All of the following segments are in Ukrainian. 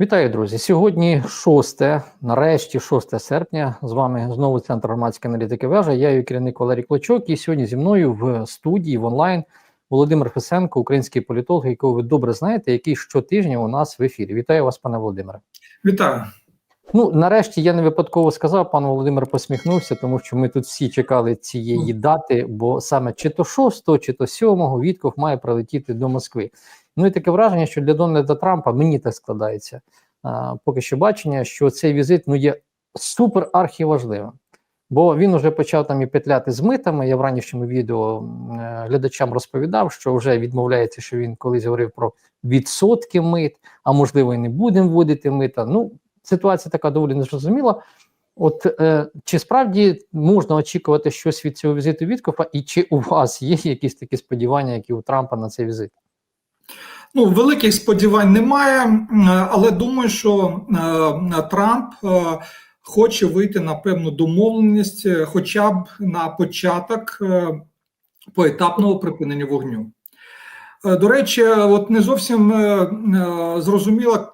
Вітаю, друзі! Сьогодні 6, нарешті 6 серпня. З вами знову центр громадської аналітики вежа. Я її керівник Валерій Клочок. І сьогодні зі мною в студії в онлайн Володимир Фесенко, український політолог, якого ви добре знаєте, який щотижня у нас в ефірі. Вітаю вас, пане Володимире. Вітаю. Ну, нарешті я не випадково сказав, пан Володимир посміхнувся, тому що ми тут всі чекали цієї дати, бо саме чи то 6, чи то 7 Вітков має прилетіти до Москви. Ну і таке враження, що для Дональда Трампа мені так складається. А, поки що бачення, що цей візит ну, є супер архіважливим. Бо він вже почав там і петляти з митами. Я в ранішньому відео е, глядачам розповідав, що вже відмовляється, що він колись говорив про відсотки мит, а можливо, і не будемо вводити мита. Ну, ситуація така доволі незрозуміла. От е, чи справді можна очікувати щось від цього візиту Віткофа, і чи у вас є якісь такі сподівання, які у Трампа на цей візит? Ну, великих сподівань немає, але думаю, що е, Трамп е, хоче вийти на певну домовленість, е, хоча б на початок поетапного припинення вогню. До речі, от не зовсім зрозуміла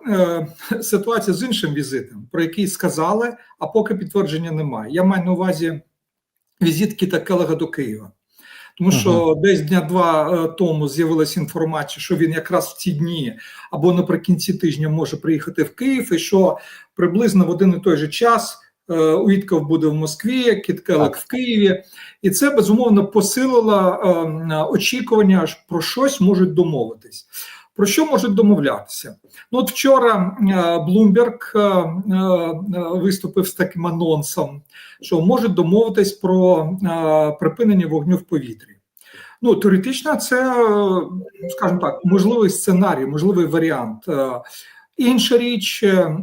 ситуація з іншим візитом, про який сказали, а поки підтвердження немає. Я маю на увазі візит Кіта Келега до Києва. Тому що десь дня два е, тому з'явилася інформація, що він якраз в ці дні або наприкінці тижня може приїхати в Київ, і що приблизно в один і той же час е, Уітков буде в Москві, Кіткелек в Києві, і це безумовно посилило е, очікування, про щось можуть домовитись. Про що можуть домовлятися? Ну, от вчора Блумберг виступив з таким анонсом, що можуть домовитись про е, припинення вогню в повітрі. Ну, теоретично, це, е, скажімо так, можливий сценарій, можливий варіант. Е, Інша річ, е, е,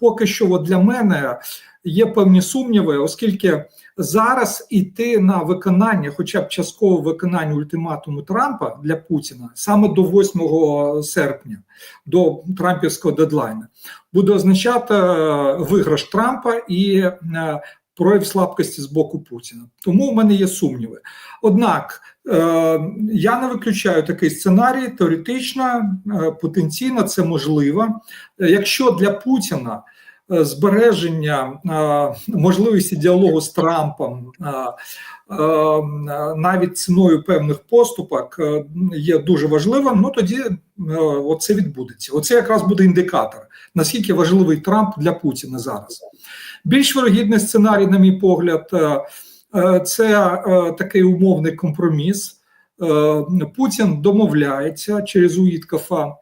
поки що от для мене є певні сумніви, оскільки зараз іти на виконання, хоча б часткове виконання ультиматуму Трампа для Путіна саме до 8 серпня, до Трампівського дедлайна, буде означати е, виграш Трампа і е, прояв слабкості з боку Путіна. Тому в мене є сумніви. Однак е, я не виключаю такий сценарій. Теоретично, потенційно це можливо. Якщо для Путіна збереження е, можливості діалогу з Трампом е, е, навіть ціною певних поступок е, є дуже важливим, ну тоді е, оце відбудеться. Оце якраз буде індикатор, наскільки важливий Трамп для Путіна зараз. Більш вирогідний сценарій, на мій погляд, е, е, це е, такий умовний компроміс. Е, Путін домовляється через Уіткафа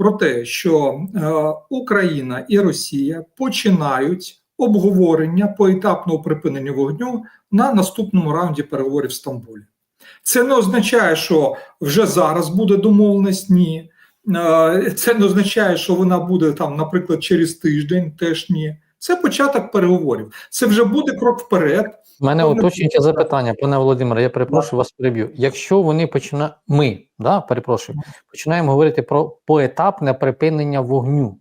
про те, що е, Україна і Росія починають обговорення поетапного припинення вогню на наступному раунді переговорів в Стамбулі. Це не означає, що вже зараз буде домовленість. Ні. Е, Це не означає, що вона буде там, наприклад, через тиждень. Теж ні. Це початок переговорів. Це вже буде крок вперед. У мене уточнюється уточнююче запитання, пане Володимире, я перепрошую вас переб'ю. Якщо вони починають, ми, да, перепрошую, починаємо говорити про поетапне припинення вогню.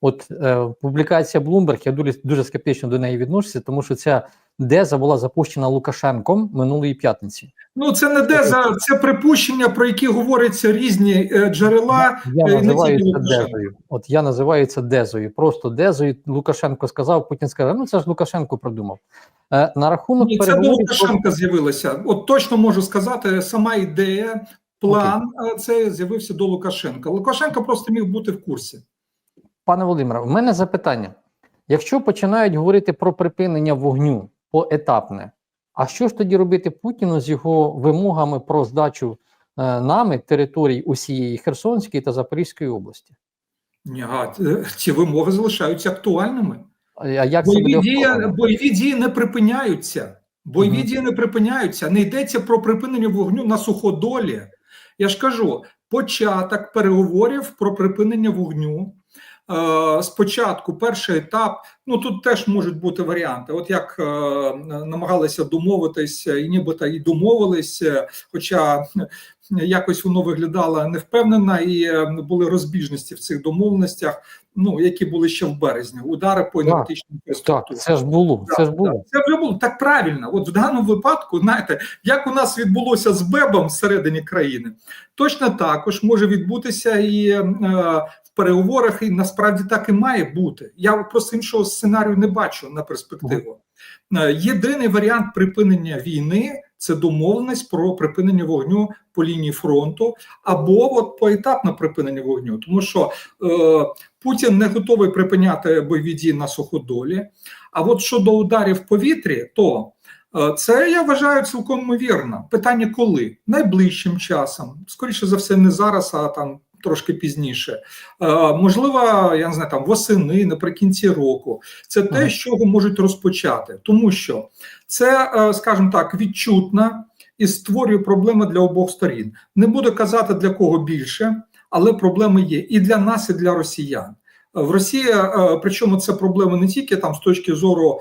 От е, публікація Bloomberg, я дуже, дуже скептично до неї відношуся, тому що ця деза була запущена Лукашенком минулої п'ятниці. Ну це не де за це припущення, про які говоряться різні е, джерела. Я Е, називаю це дезою. От я називаю це дезою. Просто дезою. Лукашенко сказав, Путін сказав. Ну це ж Лукашенко придумав. Е, на рахунок Ні, це про- Лукашенка з'явилося. От точно можу сказати, сама ідея, план е, це з'явився до Лукашенка. Лукашенко просто міг бути в курсі. Пане Володимире, у мене запитання: якщо починають говорити про припинення вогню поетапне, а що ж тоді робити Путіну з його вимогами про здачу е, нами територій усієї Херсонської та Запорізької області? Ні, е, ці вимоги залишаються актуальними. А як Бойові дії, бойові дії не припиняються. Бойові Мгм. дії не припиняються. Не йдеться про припинення вогню на суходолі. Я ж кажу, початок переговорів про припинення вогню. Е, Спочатку перший етап, ну тут теж можуть бути варіанти. От як е, намагалися домовитися, і нібито і домовилися, хоча якось воно виглядало невпевнено, і е, були розбіжності в цих домовленостях, ну які були ще в березні. Удари по Так, енергетичним Так, це ж було. Це ж було. так. Це вже було так правильно. От в даному випадку, знаєте, як у нас відбулося з Бебом всередині країни, точно також може відбутися і е, переговорах, і насправді так і має бути. Я просто іншого сценарію не бачу на перспективу. Е, Єдиний варіант припинення війни це домовленість про припинення вогню по лінії фронту або от поетапне припинення вогню, тому що е, Путін не готовий припиняти бойові дії на суходолі. А от щодо ударів в повітрі, то е, це я вважаю цілком ймовірно. Питання коли найближчим часом, скоріше за все, не зараз, а там. Трошки пізніше, е, можливо, я не знаю, там восени, наприкінці року. Це те, з чого можуть розпочати, тому що це, е, скажімо так, відчутна і створює проблеми для обох сторін. Не буду казати для кого більше, але проблеми є і для нас, і для росіян. В Росії, е, причому це проблеми не тільки там з точки зору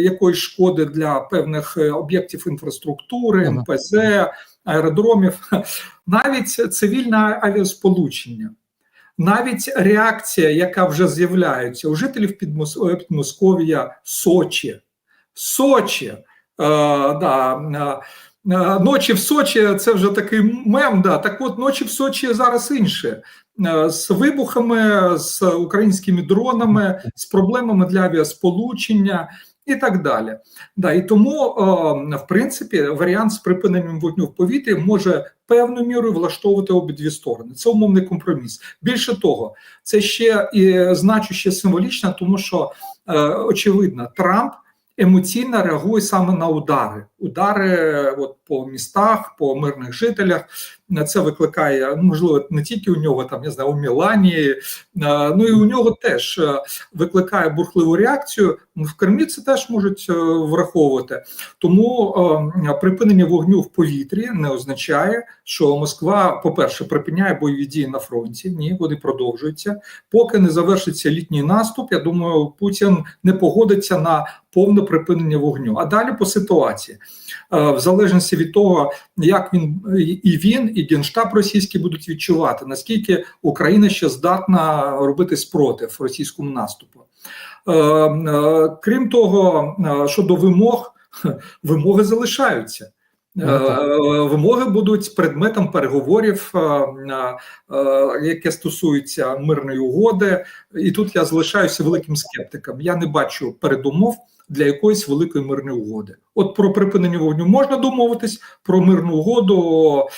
якоїсь шкоди для певних об'єктів інфраструктури, МПЗ, аеродромів, навіть цивільне авіасполучення. Навіть реакція, яка вже з'являється у жителів е, Підмосков'я, Сочі, Сочі, е, да, е, е, ночі в Сочі це вже такий мем. Да. Так от ночі в Сочі зараз інше. З вибухами, з українськими дронами, з проблемами для авіасполучення і так далі. Да, і тому, е, в принципі, варіант з припиненням вогню в повітрі може певною мірою влаштовувати обидві сторони. Це умовний компроміс. Більше того, це ще і значуще символічно, тому що е, очевидно, Трамп емоційно реагує саме на удари. Удари от, по містах, по мирних жителях. Це викликає, ну, можливо, не тільки у нього, там я знаю, у Мілані, е, ну і у нього теж е, викликає бурхливу реакцію. В Кремлі це теж можуть е, враховувати. Тому припинення вогню в повітрі не означає, що Москва, по-перше, припиняє бойові дії на фронті. Ні, вони продовжуються. Поки не завершиться літній наступ. Я думаю, Путін не погодиться на повне припинення вогню. А далі по ситуації, в залежності від того, як він і він, і генштаб російський будуть відчувати, наскільки Україна ще здатна робити спротив російському наступу. Е, е, Крім того, е, щодо вимог, вимоги залишаються. Ну, Вимоги будуть предметом переговорів, яке стосується мирної угоди, і тут я залишаюся великим скептиком. Я не бачу передумов для якоїсь великої мирної угоди. От про припинення вогню можна домовитись, про мирну угоду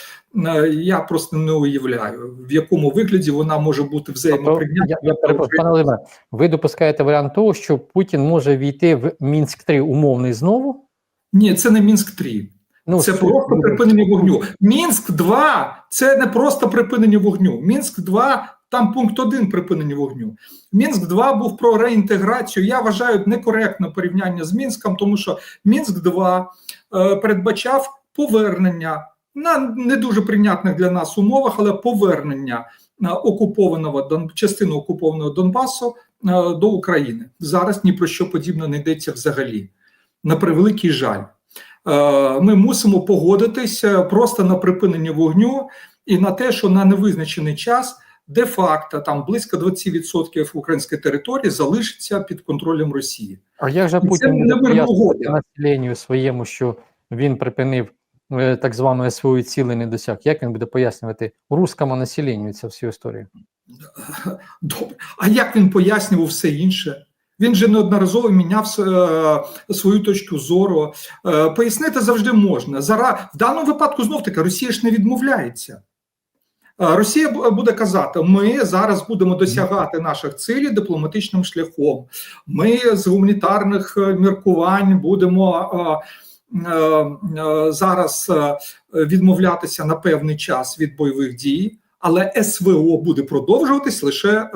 я просто не уявляю, в якому вигляді вона може бути Тобто, взаємоприйнятна. я, я пане Володимире, ви допускаєте варіант того, що Путін може війти в Мінськ 3 умовний знову? Ні, це не Мінськ 3 Ну, це що- просто припинення вогню. Мінськ 2 це не просто припинення вогню. Мінськ 2 там пункт 1 припинення вогню. Мінськ 2 був про реінтеграцію. Я вважаю некоректне порівняння з Мінськом, тому що Мінськ 2 е, передбачав повернення на не дуже прийнятних для нас умовах, але повернення е, окупованого частини окупованого Донбасу е, до України. Зараз ні про що подібне не йдеться взагалі. На превеликий жаль. Е, Ми мусимо погодитися просто на припинення вогню і на те, що на невизначений час де-факто там близько 20% української території залишиться під контролем Росії. А як же Путін не населенню своєму, що він припинив так звану свою цілі не досяг? Як він буде пояснювати русскому населенню цю всю історію? Добре. А як він пояснював все інше? Він же неодноразово міняв е, свою точку зору. Е, пояснити завжди можна. Зараз в даному випадку знов таки Росія ж не відмовляється. Е, Росія буде казати: ми зараз будемо досягати наших цілей дипломатичним шляхом. Ми з гуманітарних е, міркувань будемо е, е, е, зараз е, відмовлятися на певний час від бойових дій, але СВО буде продовжуватись лише е,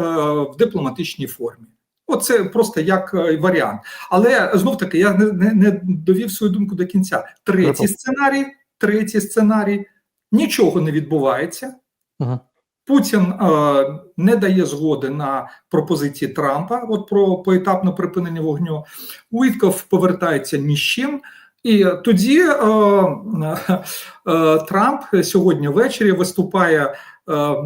в дипломатичній формі. Оце просто як е, варіант. Але знов таки я не, не, не довів свою думку до кінця. Третій сценарій, третій сценарій нічого не відбувається. Угу. Путін е, не дає згоди на пропозиції Трампа, от про поетапне припинення вогню. Уітков повертається ні з чим. І тоді е, е, Трамп сьогодні ввечері виступає е,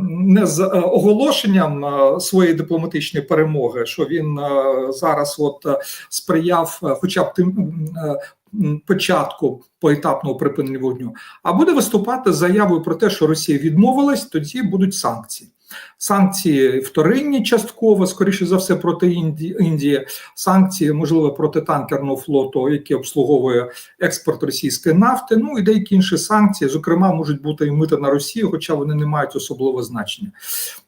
не з оголошенням е, своєї дипломатичної перемоги, що він е, зараз от е, сприяв, е, хоча б тим е, початку поетапного припинення вогню, а буде виступати з заявою про те, що Росія відмовилась, тоді будуть санкції. Санкції вторинні частково, скоріше за все, проти Індії, санкції, можливо, проти танкерного флоту, який обслуговує експорт російської нафти. Ну і деякі інші санкції, зокрема, можуть бути і мита на Росію, хоча вони не мають особливого значення.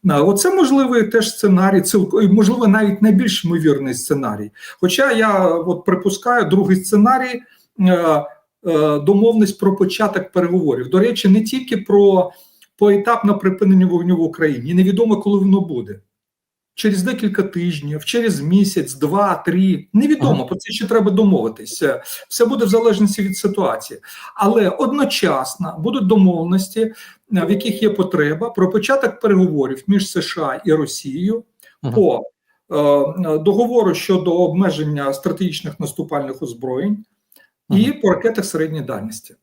Оце можливий теж сценарій, цілко- і, можливо, навіть найбільш ймовірний сценарій. Хоча я от припускаю другий сценарій. е, е, про початок переговорів. До речі, не тільки про поетапне припинення вогню в Україні. І невідомо, коли воно буде. Через декілька тижнів, через місяць, два, три. Невідомо, Ага. про це ще треба домовитися. Все буде в залежності від ситуації. Але одночасно будуть домовленості, е, в яких є потреба про початок переговорів між США і Росією Мгм. по е, договору щодо обмеження стратегічних наступальних озброєнь і по ракетах середньої дальності.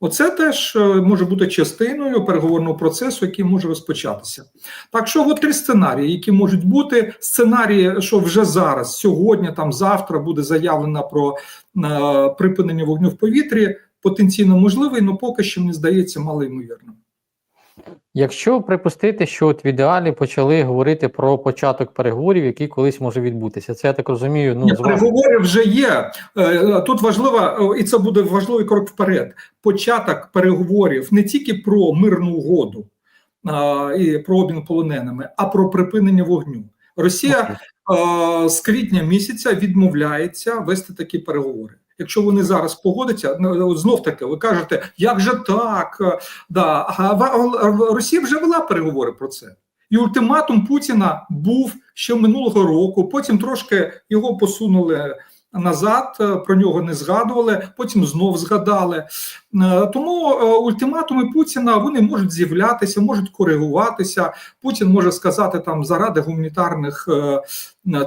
Оце теж е, може бути частиною переговорного процесу, який може розпочатися. Так що от три сценарії, які можуть бути. Сценарії, що вже зараз, сьогодні, там завтра буде заявлено про е, припинення вогню в повітрі, потенційно можливий, але поки що мені здається малоймовірним. Якщо припустити, що от в ідеалі почали говорити про початок переговорів, який колись може відбутися, це я так розумію. Ну Ні, з переговори вже є. Е, Тут важливо, е, і це буде важливий крок вперед. Початок переговорів не тільки про мирну угоду а, і про обмін полоненими, а про припинення вогню. Росія е, з квітня місяця відмовляється вести такі переговори. Якщо вони зараз погодяться, ну, знов таки ви кажете, як же так? Да. А Росія вже вела переговори про це. І ультиматум Путіна був ще минулого року. Потім трошки його посунули назад, е, про нього не згадували, потім знов згадали. Е, Тому е, ультиматуми Путіна вони можуть з'являтися, можуть коригуватися. Путін може сказати там заради гуманітарних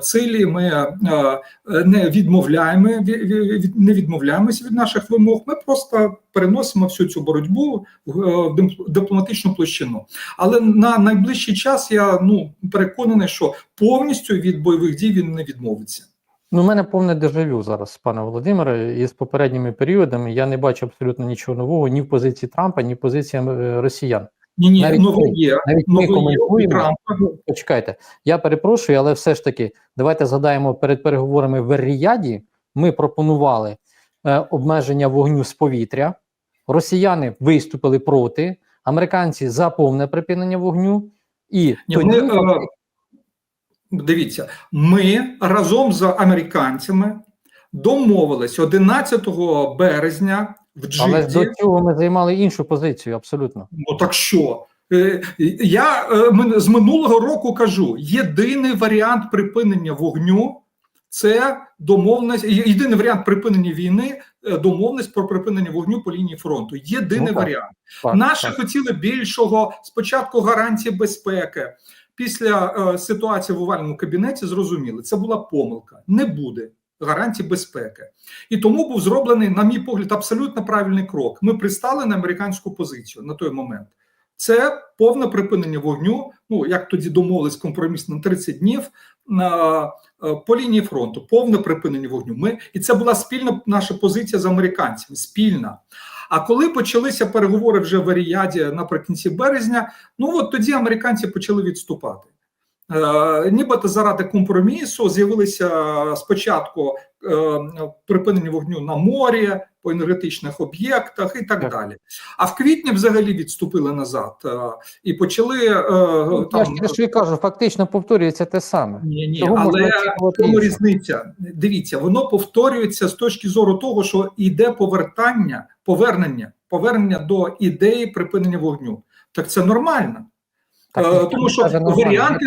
цілей ми не відмовляємо ві- ві- від- не відмовляємося від наших вимог. Ми просто переносимо всю цю боротьбу в дипломатичну площину. Але на найближчий час я ну переконаний, що повністю від бойових дій він не відмовиться. Ну, у мене повне дежавю зараз, пане Володимире, і з попередніми періодами я не бачу абсолютно нічого нового ні в позиції Трампа, ні в позиції е, росіян. Ні, ні, Навіть нове ми- є. Навіть Нове у коментуємо. Почекайте, я перепрошую, але все ж таки, давайте згадаємо перед переговорами в Ріяді. Ми пропонували е, обмеження вогню з повітря. Росіяни виступили проти, американці за повне припинення вогню. І Ні, тоді вони, е, дивіться, ми разом з американцями домовились 11 березня в але до цього ми займали іншу позицію, абсолютно. Ну так що? Е, Я е, з минулого року кажу: єдиний варіант припинення вогню це домовленість, єдиний варіант припинення війни е, домовленість про припинення вогню по лінії фронту. Єдиний Ну, так. варіант. Так, Наші так. хотіли більшого спочатку гарантії безпеки. Після е, ситуації в овальному кабінеті зрозуміли, це була помилка. Не буде гарантій безпеки. І тому був зроблений, на мій погляд, абсолютно правильний крок. Ми пристали на американську позицію на той момент. Це повне припинення вогню. Ну як тоді домовились компромісно на 30 днів на е, по лінії фронту. Повне припинення вогню. Ми і це була спільна наша позиція з американцями. Спільна. А коли почалися переговори вже в Аріяді наприкінці березня, ну от тоді американці почали відступати. Е, нібито заради компромісу з'явилися спочатку е, припинення вогню на морі, по енергетичних об'єктах і так Так. далі. А в квітні взагалі відступили назад е, і почали Ну, там. через що кажу, фактично повторюється те саме. Ні, ні, Того але в тому різниця. Дивіться, воно повторюється з точки зору того, що йде повертання, повернення, повернення до ідеї припинення вогню. Так це нормально. Е, тому що варіанти.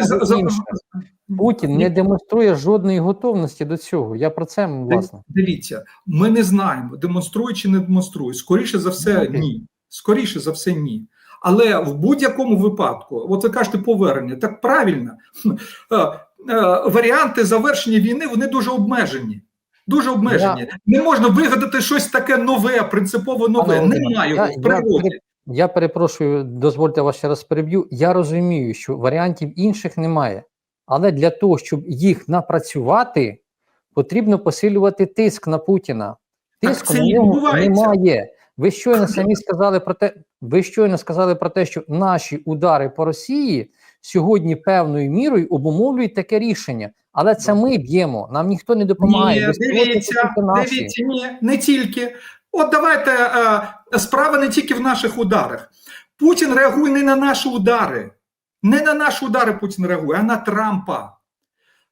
Путін не демонструє жодної готовності до цього. Я про це власне. Дивіться, ми не знаємо, демонструє чи не демонструє. Скоріше за все, ні. Скоріше за все, ні. Але в будь-якому випадку, от ви кажете, повернення, так правильно. Е, е, Варіанти завершення війни вони дуже обмежені. Дуже обмежені. Не можна вигадати щось таке нове, принципово нове. Немає я- я в природі. Я перепрошую, дозвольте вас ще раз переб'ю. Я розумію, що варіантів інших немає, але для того, щоб їх напрацювати, потрібно посилювати тиск на Путіна. Так Тиску на нього немає. Ви щойно самі сказали про те, ви щойно сказали про те, що наші удари по Росії сьогодні певною мірою обумовлюють таке рішення. Але це ми б'ємо, нам ніхто не допомагає. Ні, дивіться, дивіться, ні, не тільки. От давайте е, справа не тільки в наших ударах. Путін реагує не на наші удари. Не на наші удари Путін реагує, а на Трампа.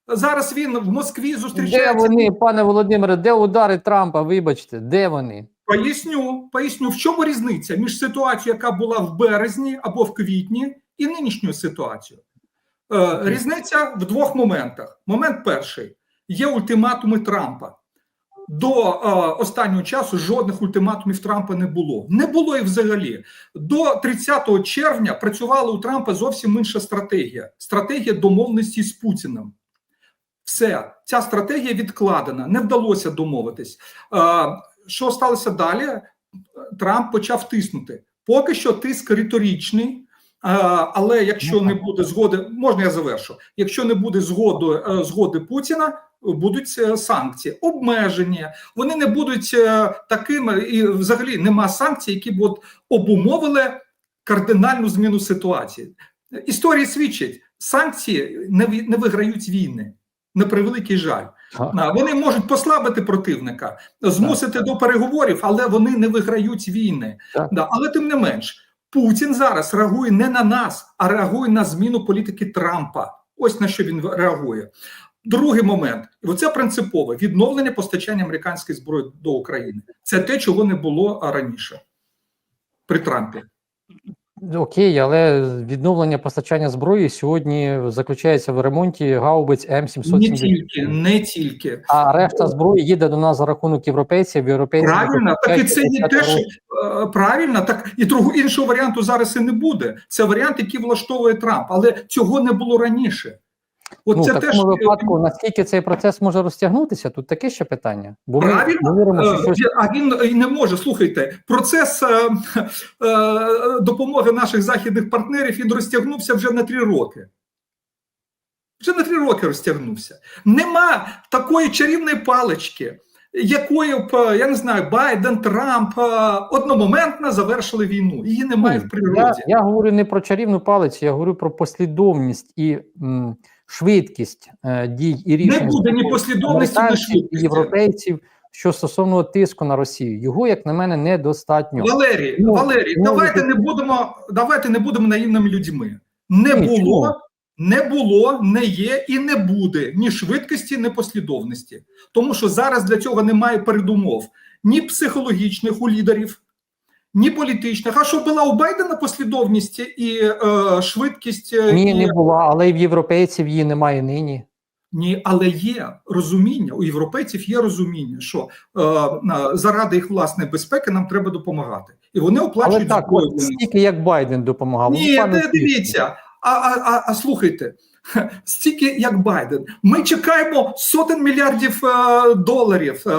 Зараз він в Москві зустрічається. Де вони, пане Володимире, де удари Трампа? Вибачте, де вони? Поясню, поясню, в чому різниця між ситуацією, яка була в березні або в квітні, і нинішньою ситуацією. Е, різниця в двох моментах. Момент перший: є ультиматуми Трампа. До е, останнього часу жодних ультиматумів Трампа не було. Не було і взагалі. До 30 червня працювала у Трампа зовсім інша стратегія стратегія домовленості з Путіним. Все, ця стратегія відкладена, не вдалося домовитись. Е, що сталося далі? Трамп почав тиснути. Поки що тиск риторичний, але якщо не буде згоди, можна я завершу. Якщо не буде згоди, е, згоди Путіна, будуть е, санкції, обмеження. Вони не будуть е, такими, і взагалі нема санкцій, які б от обумовили кардинальну зміну ситуації. Історії свідчать, санкції не, не виграють війни. На превеликий жаль. Вони можуть послабити противника, змусити до переговорів, але вони не виграють війни. Так. Але тим не менш, Путін зараз реагує не на нас, а реагує на зміну політики Трампа. Ось на що він реагує. Другий момент, і оце принципове відновлення постачання американської зброї до України. Це те, чого не було раніше при Трампі. Окей, але відновлення постачання зброї сьогодні заключається в ремонті гаубиць Не М770. тільки, не тільки. А решта зброї їде до нас за рахунок європейців. європейців Правильно, так і це є теж е, правильно, так і другого іншого варіанту зараз і не буде. Це варіант, який влаштовує Трамп, але цього не було раніше. От Ну, це в теж випадку, наскільки цей процес може розтягнутися, тут таке ще питання. Бо ми Правильно. говоримо, що Е, щось А він і не може. Слухайте, процес е, е, допомоги наших західних партнерів він розтягнувся вже на три роки. Вже на три роки розтягнувся. Нема такої чарівної палички, якою б, е, я не знаю, Байден, Трамп е, одномоментно завершили війну. Її немає в я, природі. я говорю не про чарівну палицю, я говорю про послідовність і м, швидкість е, дій і рішень Не буде ні послідовності, ні швидкості. європейців, що стосовно тиску на Росію. Його, як на мене, недостатньо. Валерій, Ну, Валерій, ну, давайте ви- не будемо, давайте не будемо наївними людьми. Не Ні, було, чому? не було, не є і не буде ні швидкості, ні послідовності. Тому що зараз для цього немає передумов ні психологічних у лідерів, ні політичних. А що була у Байдена послідовність і е, швидкість? е, Ні, і... не була, але і в європейців її немає нині. Ні, але є розуміння. У європейців є розуміння, що е, на- заради їх власної безпеки нам треба допомагати, і вони Але оплачують так, зброю. стільки як Байден допомагав. Ні, не дивіться. А, а, а, а слухайте, стільки як Байден. Ми чекаємо сотень мільярдів е, доларів. Е,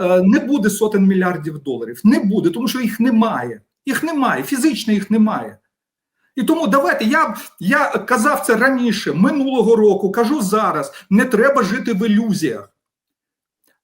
е, не буде сотень мільярдів доларів. Не буде, тому що їх немає. Їх немає, фізично їх немає. І тому давайте я, я казав це раніше, минулого року, кажу зараз: не треба жити в ілюзіях.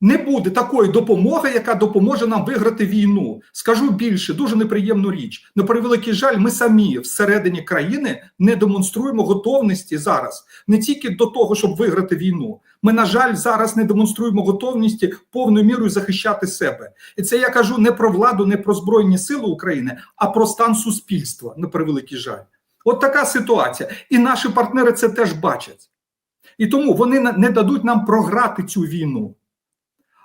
Не буде такої допомоги, яка допоможе нам виграти війну. Скажу більше, дуже неприємну річ. На превеликий жаль, ми самі всередині країни не демонструємо готовності зараз не тільки до того, щоб виграти війну. Ми, на жаль, зараз не демонструємо готовності повною мірою захищати себе. І це я кажу не про владу, не про збройні сили України, а про стан суспільства. На превеликий жаль. От така ситуація. І наші партнери це теж бачать. І тому вони не дадуть нам програти цю війну.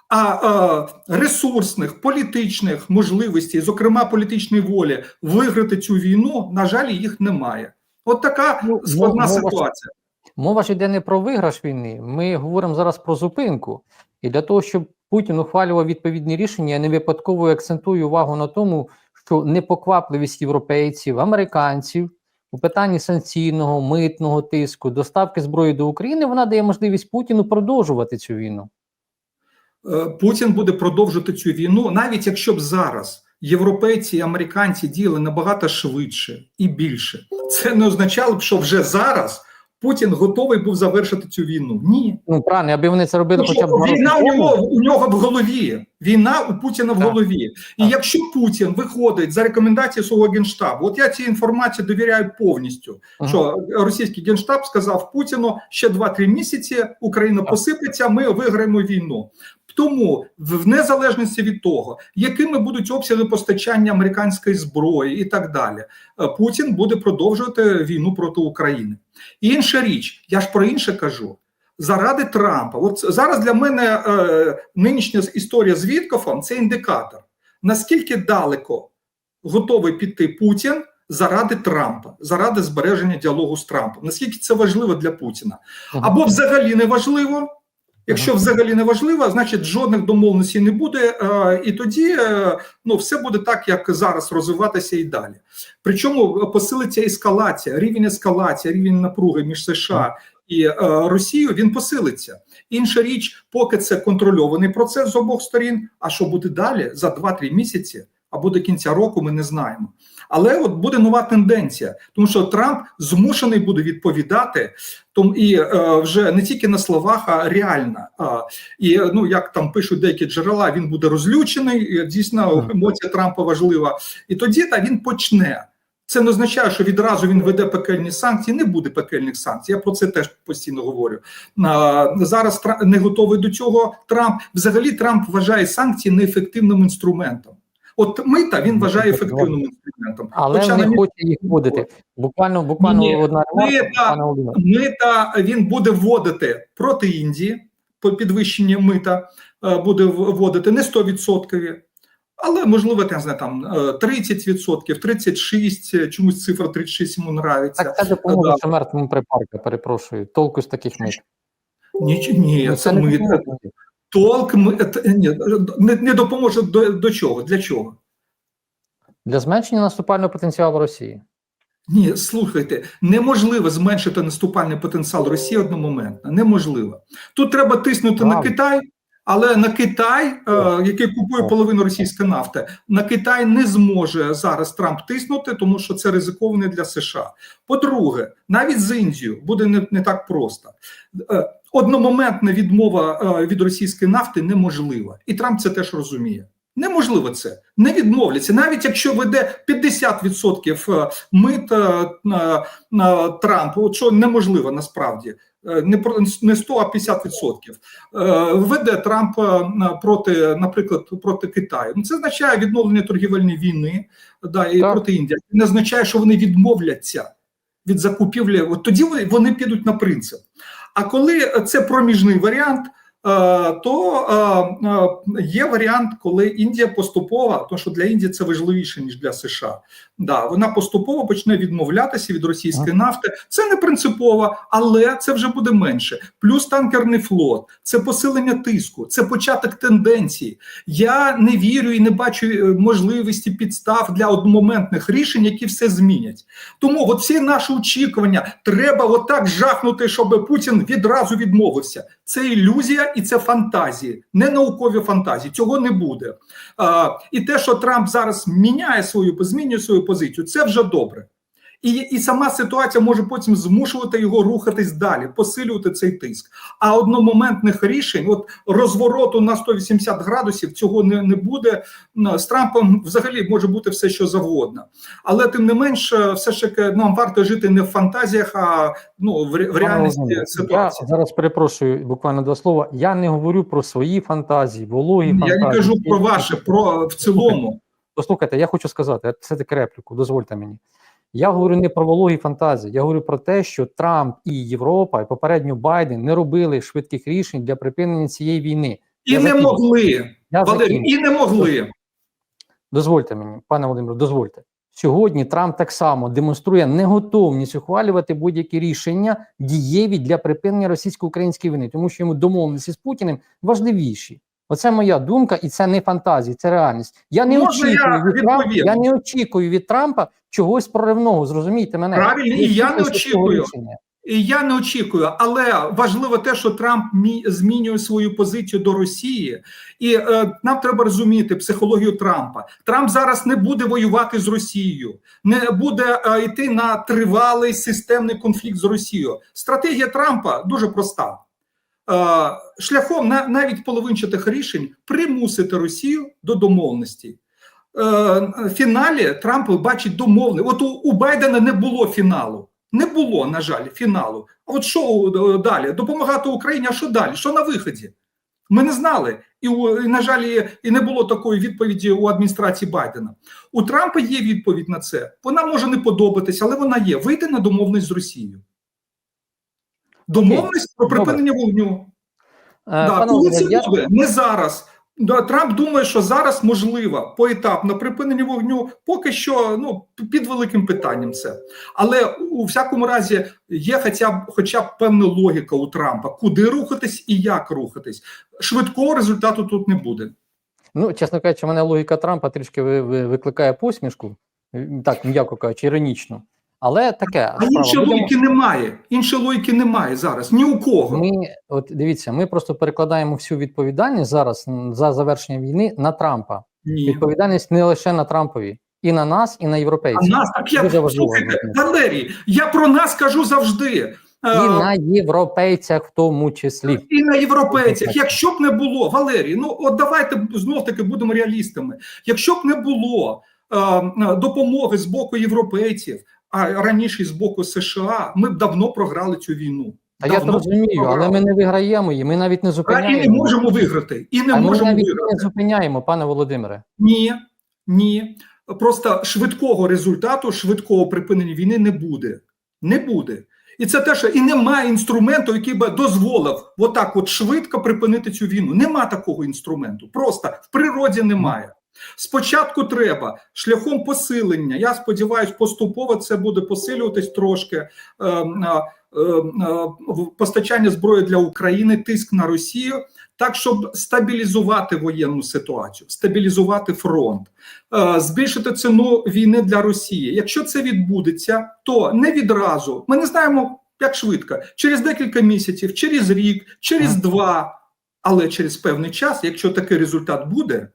А е, ресурсних, політичних можливостей, зокрема політичної волі, виграти цю війну, на жаль, їх немає. От така Ну, складна мова- ситуація. Мова ж йде не про виграш війни. Ми говоримо зараз про зупинку. І для того, щоб Путін ухвалював відповідні рішення, я не випадково акцентую увагу на тому, що непоквапливість європейців, американців у питанні санкційного, митного тиску, доставки зброї до України, вона дає можливість Путіну продовжувати цю війну. Е, Путін буде продовжувати цю війну, навіть якщо б зараз європейці і американці діяли набагато швидше і більше. Це не означало б, що вже зараз Путін готовий був завершити цю війну. Ні. Ну правильно, аби вони це робили, Ну, хоча б війна у нього у нього в голові. Війна у Путіна в Так. голові. І Так. якщо Путін виходить за рекомендацією свого генштабу, от я цій інформації довіряю повністю. Ага. Що російський генштаб сказав Путіну ще 2-3 місяці Україна Так. посипеться, ми виграємо війну. Тому в незалежності від того, якими будуть обсяги постачання американської зброї і так далі, е, Путін буде продовжувати війну проти України. Інша річ, я ж про інше кажу. Заради Трампа, от зараз для мене е, нинішня історія з Віткофом це індикатор, наскільки далеко готовий піти Путін заради Трампа, заради збереження діалогу з Трампом. Наскільки це важливо для Путіна? Або взагалі не важливо. Якщо взагалі не важливо, значить жодних домовленостей не буде, е, і тоді е, ну все буде так, як зараз розвиватися і далі. Причому посилиться ескалація, рівень ескалації, рівень напруги між США і е, Росією він посилиться. Інша річ, поки це контрольований процес з обох сторін. А що буде далі за 2-3 місяці або до кінця року, ми не знаємо. Але от буде нова тенденція, тому що Трамп змушений буде відповідати тому і е, вже не тільки на словах, а реально. А, і е, ну як там пишуть деякі джерела, він буде розлючений. Дійсно, емоція Трампа важлива. І тоді та він почне. Це не означає, що відразу він веде пекельні санкції. Не буде пекельних санкцій. Я про це теж постійно говорю. А, зараз не готовий до цього. Трамп взагалі Трамп вважає санкції неефективним інструментом. От мита він вважає ефективним інструментом. Але Хоча не на хоче їх вводити. Буквально, буквально Ні, одна мита- мита він буде вводити проти Індії, по підвищенні мита е, буде вводити не 100%, але можливо не знаю, там е, 30%, 36%, чомусь цифра 36 йому нравиться. Так це допоможе Да. мертвому припарка, перепрошую. Толку з таких мит. Ні, ні, Ну, це не мит. допоможе. Толк ми- е, ні, не, не допоможе до, до чого? Для чого? Для зменшення наступального потенціалу Росії. Ні, слухайте, неможливо зменшити наступальний потенціал Росії одномоментно. Неможливо. Тут треба тиснути на Китай, але на Китай, е, який купує половину російської нафти, на Китай не зможе зараз Трамп тиснути, тому що це ризиковане для США. По-друге, навіть з Індією буде не, не так просто. Е, Одномоментна відмова е, від російської нафти неможлива, і Трамп це теж розуміє. Неможливо це не відмовляться, навіть якщо веде 50% е, мит е, Трампу, що неможливо насправді. Не про не 100, а 50%. Е, Веде Трамп проти, наприклад, проти Китаю. Ну, Це означає відновлення торгівельної війни, да, і Так. проти Індії. Це не означає, що вони відмовляться від закупівлі. От тоді вони підуть на принцип. А коли це проміжний варіант, то е, е, є варіант, коли Індія поступово, тому що для Індії це важливіше ніж для США. Да, вона поступово почне відмовлятися від російської нафти. Це не принципово, але це вже буде менше. Плюс танкерний флот, це посилення тиску, це початок тенденції. Я не вірю і не бачу е, можливості підстав для одномоментних рішень, які все змінять. Тому от всі наші очікування треба отак жахнути, щоб Путін відразу відмовився. Це ілюзія і це фантазії, не наукові фантазії. Цього не буде. І те, що Трамп зараз міняє свою змінює свою позицію, це вже добре. І, і сама ситуація може потім змушувати його рухатись далі, посилювати цей тиск. А одномоментних рішень, от розвороту на 180 градусів, цього не, не буде. З Трампом взагалі може бути все, що завгодно. Але тим не менш, е, все ж таки нам варто жити не в фантазіях, а ну в, в реальності ситуації. Я зараз перепрошую буквально два слова. Я не говорю про свої фантазії, вологі Я фантазії. не кажу про ваше, про в цілому. Послухайте, я хочу сказати, все таки репліку, дозвольте мені. Я говорю не про вологі фантазії, я говорю про те, що Трамп і Європа, і попередньо Байден не робили швидких рішень для припинення цієї війни. І Я не закінчу. могли, Я Валерій, і не могли. Дозвольте мені, пане Володимире, дозвольте. Сьогодні Трамп так само демонструє неготовність ухвалювати будь-які рішення дієві для припинення російсько-української війни, тому що йому домовленості з Путіним важливіші. Оце моя думка, і це не фантазія, це реальність. Я не Можна я очікую від Трампа, відповім? я не очікую від Трампа чогось проривного. Зрозумійте мене. Правильно, і я не очікую. І я не очікую, але важливо те, що Трамп змінює свою позицію до Росії, і е, нам треба розуміти психологію Трампа. Трамп зараз не буде воювати з Росією, не буде е, йти на тривалий системний конфлікт з Росією. Стратегія Трампа дуже проста. Е, шляхом на навіть половинчатих рішень примусити Росію до домовленості. Е, фіналі Трамп бачить домовленість. От у, Байдена не було фіналу. Не було, на жаль, фіналу. А от що е, далі? Допомагати Україні, а що далі? Що на виході? Ми не знали. І, на жаль, і, не було такої відповіді у адміністрації Байдена. У Трампа є відповідь на це. Вона може не подобатися, але вона є. Вийти на домовленість з Росією. Домовленість про Добре. припинення вогню. Е, Да, коли це я- буде? Не зараз. Трамп думає, що зараз можливо поетапно припинення вогню, поки що ну під великим питанням це. Але у всякому разі є хоча б хоча б певна логіка у Трампа, куди рухатись і як рухатись. Швидкого результату тут не буде. Ну, чесно кажучи, мене логіка Трампа трішки ви- ви- викликає посмішку, так м'яко кажучи, іронічно. Але таке А іншої логіки немає. Іншої логіки немає зараз. Ні у кого. Ми от дивіться, ми просто перекладаємо всю відповідальність зараз за завершення війни на Трампа. Ні. Відповідальність не лише на Трампові, і на нас, і на А нас так я Дуже слухайте, Валерій. Я про нас кажу завжди. і Е, на європейцях в тому числі. І на європейцях, якщо б не було, Валерій, ну от давайте знов таки будемо реалістами. Якщо б не було е, допомоги з боку європейців, а раніше з боку США, ми б давно програли цю війну. Та я то розумію, але ми не виграємо її. Ми навіть не А, і не можемо виграти. І не а ми можемо навіть виграти. не зупиняємо, пане Володимире. Ні, ні. Просто швидкого результату, швидкого припинення війни не буде. Не буде. І це те, що і немає інструменту, який би дозволив отак от швидко припинити цю війну. Нема такого інструменту. Просто в природі немає. Спочатку треба шляхом посилення. Я сподіваюся, поступово це буде посилюватись трошки. е, е, е, постачання зброї для України, тиск на Росію, так щоб стабілізувати воєнну ситуацію, стабілізувати фронт, е, збільшити ціну війни для Росії. Якщо це відбудеться, то не відразу. Ми не знаємо, як швидко, через декілька місяців, через рік, через два, але через певний час, якщо такий результат буде.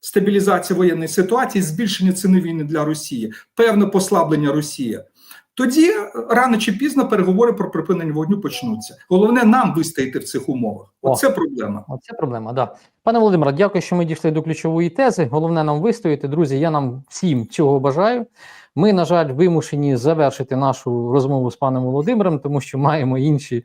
Стабілізація воєнної ситуації, збільшення ціни війни для Росії, певне послаблення Росії. Тоді рано чи пізно переговори про припинення вогню почнуться. Головне нам вистояти в цих умовах. О. Оце проблема. Оце проблема, да. Пане Володимире, дякую, що ми дійшли до ключової тези. Головне нам вистояти. Друзі, я нам всім цього бажаю. Ми, на жаль, вимушені завершити нашу розмову з паном Володимиром, тому що маємо інші е,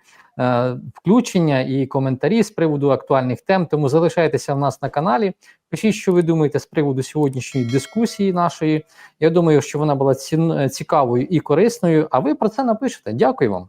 включення і коментарі з приводу актуальних тем. Тому залишайтеся в нас на каналі. Пишіть, що ви думаєте з приводу сьогоднішньої дискусії нашої. Я думаю, що вона була цікавою і корисною. А ви про це напишете. Дякую вам.